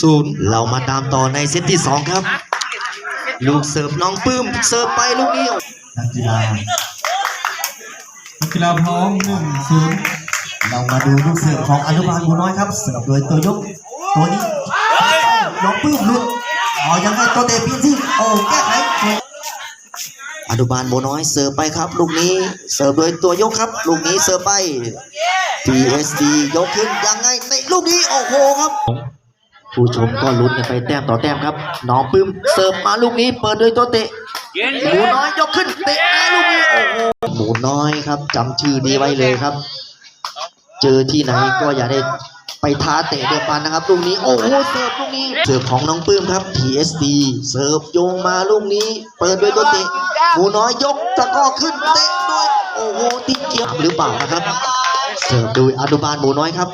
ศูนย์เรามาตามต่อในเซตที่สองครับ ลูกเสิร์ฟน้องปื้มเสิร์ฟไปลูกนี้นักกีฬานักกีฬาพร้อมหนึ่งศูนย์เรามาดูลูกเสิร์ฟของอนุบาลบัวน้อยครับ เสิร์ฟโดยตัวยกตัวนี้น้องปื้มหลุดอ๋อยังไงตัวเตะพีที่โอ้แก้ไขอนุบาลบัวน้อยเสิร์ฟไปครับ ลูกนี้เสิร์ฟโดยตัวยกครับ ลูกนี้เสิร์ฟไป PSD ยกขึ้นยังไงในลูกนี้โอ้โหครับ ผู้ชมก็ลุ้นกันไปแต้มต่อแต้มครับน้องปื้มเสิร์ฟมาลูกนี้เปิดด้วยตัวเตะหมูน้อยยกขึ้นเตะมาลูกนี้โอ้โหหมูน้อยครับจำชื่อนี้ไว้เลยครับ เจอที่ไหนก็อย่าได้ไปท้าเตะเดือปันนะครับลูกนี้โอ้โหเสิร์ฟลูกนี้เสิร์ฟของน้องปื้มครับ PSD เสิร์ฟโยงมาลูกนี้ เปิดด้วยตัวเตะหมูน้อยยกตะกร้อขึ้นเตะด้วยโอ้โหติดเกี่ยวหรือเปล่านะครับ เสิร์ฟโดยอนุบาลหมูน้อยครับ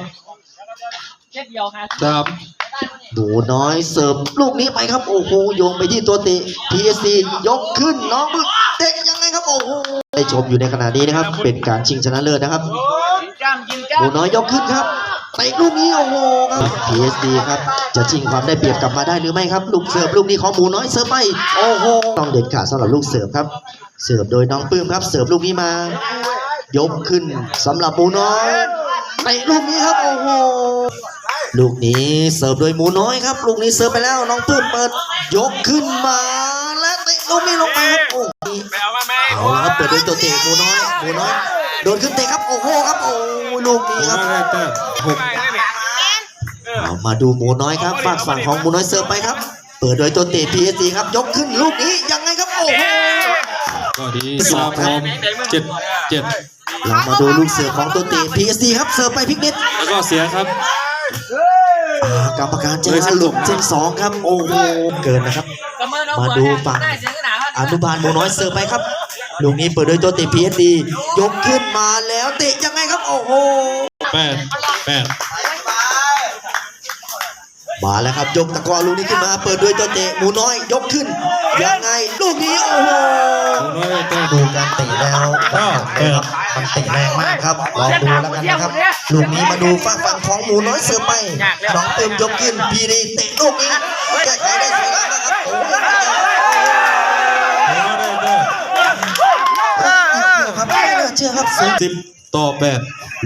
สาม หนูน้อยเสิร์ฟลูกนี้ไปครับ โอ้โหโยงไปที่ตัวเตะ PSC ยกขึ้นน้องบึกเตะยังไงครับโอ้โหได้ชมอยู่ในขณะนี้นะครับ เป็นการชิงชนะเลิศนะครับหนูน้อยยกขึ้นครับเตะลูกนี้โอ้โหครับ PSD ครับจะชิงความได้เปรียบกลับมาได้หรือไม่ครับ ลูกเสิร์ฟลูกนี้ของหมูน้อยเสิร์ฟไปโอ้โหต้องเด็ดขาดสำหรับลูกเสิร์ฟครับ เสิร์ฟโดยน้องปื้มครับ เสิร์ฟลูกนี้มา ยกขึ้นสำหรับหมูน้อยเตะลูกนี้ครับโอ้โห ลูกนี้เสิร์ฟโดยหมูน้อยครับ ลูกนี้เสิร์ฟไปแล้วน้องปื้มเปิด ยกขึ้นมาและเตะลูกนี้ลงไปครับโอ้โหเอาละครับเปิดโดยตัวเตะหมูน้อยหมูน้อยโดนขึ้นเตะครับโอ้โหครับโอ้ลูกนี้หัวครับได้แต้มหกเอามาดูหมูน้อยครับฝากฝั่งของหมูน้อยเสิร์ฟไปครับ เปิดโดยตัวเตะ PSG ครับยกขึ้นลูกนี้ยังไงครับโอ้โหก็ดีสามพร้อมเจ็ดเจ็ดเรามาดูลูกเสิร์ฟของตัวเตะ PSG ครับเสิร์ฟไปพลิกเน็ตแล้วก็เสียครับ อ่ากรรมการแจ้งว่าหลุดเส้นสองครับ โอ้โหเกินนะครับ มาดูฝั่งอนุบาลหมูน้อยเสิร์ฟไปครับลูกนี้เปิดโดยตัวเตะ PSD ยกขึ้นมาแล้วเตะยังไงครับ โอ้โห แปดแปด มาแล้วครับ ยกตะกร้อลูกนี้ขึ้นมา เปิดด้วยตัวเตะหมูน้อยยกขึ้น ยังไงลูกนี้โอ้โหหัวน้อยได้แต้มดูการเตะแล้วนะครับมันเตะแรงมากครับลองดูแล้วกันนะครับลูกนี้มาดูฝั่งฝั่งของหมูน้อยเสือไปน้องเติมยกขึ้นพีดีเตะลูกนี้แก้ไขได้สวยงามนะครับโอ้โหหัวน้อยได้แต้มครับไม่น่าเชื่อครับสุดสิบต่อแปด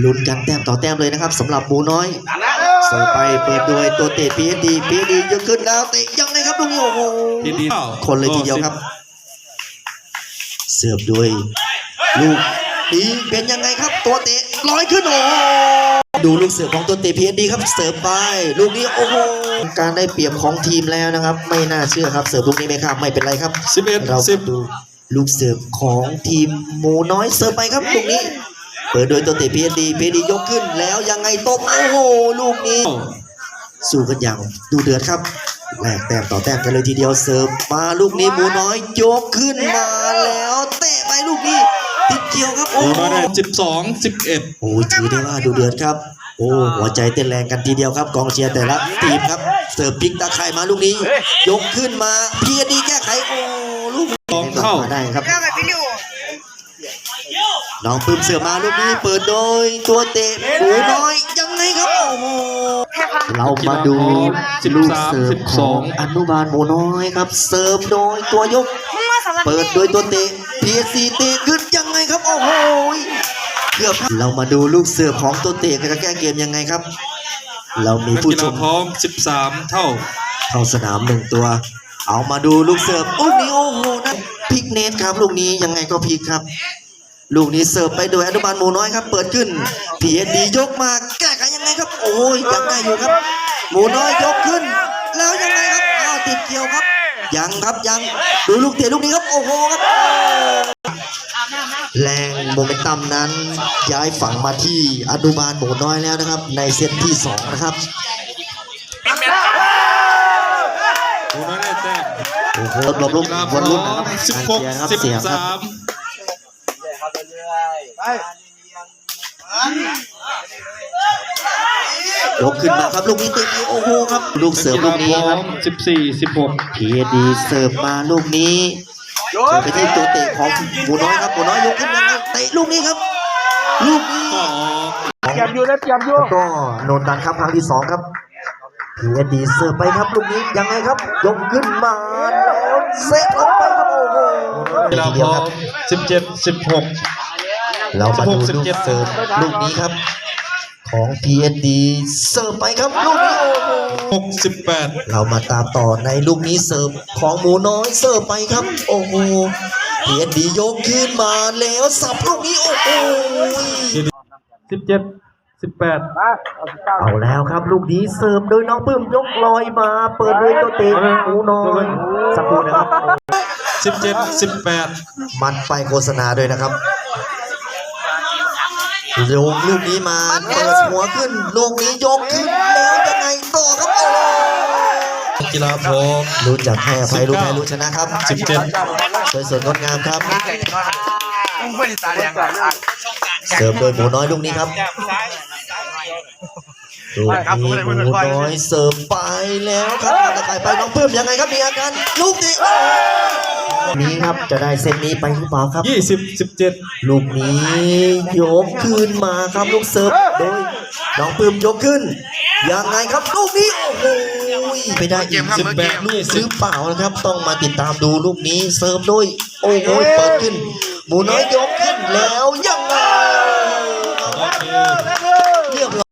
ลุ้นกันแต้มต่อแต้มเลยนะครับสำหรับหมูน้อยเสือไปเปิดด้วยตัวเตะพีดีพีดียกขึ้นแล้วเตะยังไงครับลูกนี้โอ้โหดีดีคนเลยทีเดียวครับ เสิร์ฟด้วยลูกนี้เป็นยังไงครับ ตัวเตะลอยขึ้นโอ้โหดูลูกเสิร์ฟของตัวเตะพีเอ็นดีครับเสิร์ฟไป ลูกนี้โอ้โหการได้เปรียบของทีมแล้วนะครับ ไม่น่าเชื่อครับเสิร์ฟลูกนี้ไม่ข้ามไม่เป็นไรครับสิบเอ็ดเราสิบดูลูกเสิร์ฟของทีมหมูน้อยเสิร์ฟไปครับลูกนี้ เปิดโดยตัวเตะพีเอ็นดีพีเอ็นดียกขึ้นแล้วยังไงตบโอ้โหลูกนี้ สู้กันอย่างดูเดือดครับแลกแต้มต่อแต้มกันเลยทีเดียวเสิร์ฟมาลูกนี้หมูน้อยยกขึ้นมาแล้วเตะไปลูกนี้ติดเกี่ยวครับโอ้หัวโหน้อยได้สิบสองสิบเอ็ดโอ้ยถือได้ว่าดูเดือดครับ โอ้หัวใจเต้นแรงกันทีเดียวครับ กองเชียร์แต่ละทีมครับเสิร์ฟพลิกตาข่ายมาลูกนี้ ยกขึ้นมาพีดีแก้ไขโอ้ลูกนี้สองเท่ามาได้ครับ น้องปื้มเสือมาลูกนี้เปิดโดยตัวเตะหมูน้อยยังไงครับโอ้โหเรามาดูลูกเสิร์ฟของอนุบาลหมูน้อยครับ เสิร์ฟโดยตัวยก เปิดโดยตัวเตะ PSC เตะขึ้นยังไงครับโอ้โหเกือบเรามาดูลูกเสิร์ฟของตัวเตะจะแก้เกมยังไงครับ เรามีนักผู้กีชฬามพร้อมสิบสามเท่า เข้าสนามหนึ่งตัว เอามาดูลูกเสิร์ฟลูกนี้โอ้โหนะพลิกเนตครับลูกนี้ยังไงก็พลิกครับ ลูกนี้เสิร์ฟไปโดยอนุบาลหมูน้อยครับ เปิดขึ้น PSD ยกมาแก้ไขยังไงครับ โอ้ยยังได้อยู่ครับ หมูน้อยยกขึ้น แล้วยังไงครับอ้าวติดเกี่ยวครับ ยังครับยังดูลูกเตะลูกนี้ครับ โอ้โหครับแรงโมเมนตัมนั้น ย้ายฝั่งมาที่อนุบาลหมูน้อยแล้วนะครับ ในเซตที่สองนะครับหัวน้อยได้แต้มโอ้โหหลบลุกกีฬาพวนร้ลุอกนะคมรับสิบการหกเชียร์ครับสิบเสียง ยกขึ้นมาครับลูกนี้เตะดีโอ้โหครับ ลูกเสิร์ฟลูกนี้ครับสิบสี่สิบหกพีดีเสิร์ฟมาลูกนี้เสิร์ฟไปที่ตัวเตะของหมูน้อยครับหมูน้อยยกขึ้นยังไงเตะลูกนี้ครับ ลูกนี้ก็ออกเตรียมอยู่นะเตรียมอยู่ก็โดนดันครับครั้งที่สองครับพีเอดีเสิร์ฟไปครับลูกนี้ยังไงครับ ยกขึ้นมาเซตลงไปครับโอ้โหกีฬาพอสิบเจ็ดสิบหก เรามาดู16ลูกเสิร์ฟลูกนี้ครับ ของ PSD เสิร์ฟไปครับลูกนี้โอ้โหหกสิบแปดเรามาตามต่อในลูกนี้เสิร์ฟของหมูน้อยเสิร์ฟไปครับ โอ้โห PSD ยกขึ้นมาแล้วสับลูกนี้โอ้โหสิบเจ็ดสิบแปดเอาแล้วครับลูกนี้เสิร์ฟโดยน้องปื้มยกลอยมา เปิดด้วยตัวเตะหมูน้อยสักครู่นะครับสิบเจ็ดสิบแปดมันไปโฆษณาด้วยนะครับ โยกลูกนี้มาเปิดหัวขึ้น ลูกนี้ยกขึ้นแล้วยังไงต่อครับโอ้โหกีฬาพร้อมรู้จักให้อภัยรู้แพ้รู้ชนะครับสิบเจ็ดสวยสดงดงามครับไม่ได้ตาแดงอะเสิร์ฟโดยหมูน้อยลูกนี้ครับลูกนี้หมูน้อยเสิร์ฟไปแล้วครับตะไคร้ไปน้องเพิ่มยังไงครับมีอาการลูกนี้โอ้ นี้ครับจะได้เซตนี้ไปหรือเปล่าครับยี่สิบสิบเจ็ดลูกนี้ยกขึ้นมาครับลูกเสิร์ฟโดยน้องปื้มยกขึ้นยังไงครับลูกนี้โอ้โหไปได้อีกสิบแปดยี่หสิรืบอเปล่านะครับ ต้องมาติดตามดูลูกนี้เสิร์ฟโดยโอ้โหเปิดขึ้น หมูน้อยยกขึ้นแล้วยังไงโอเค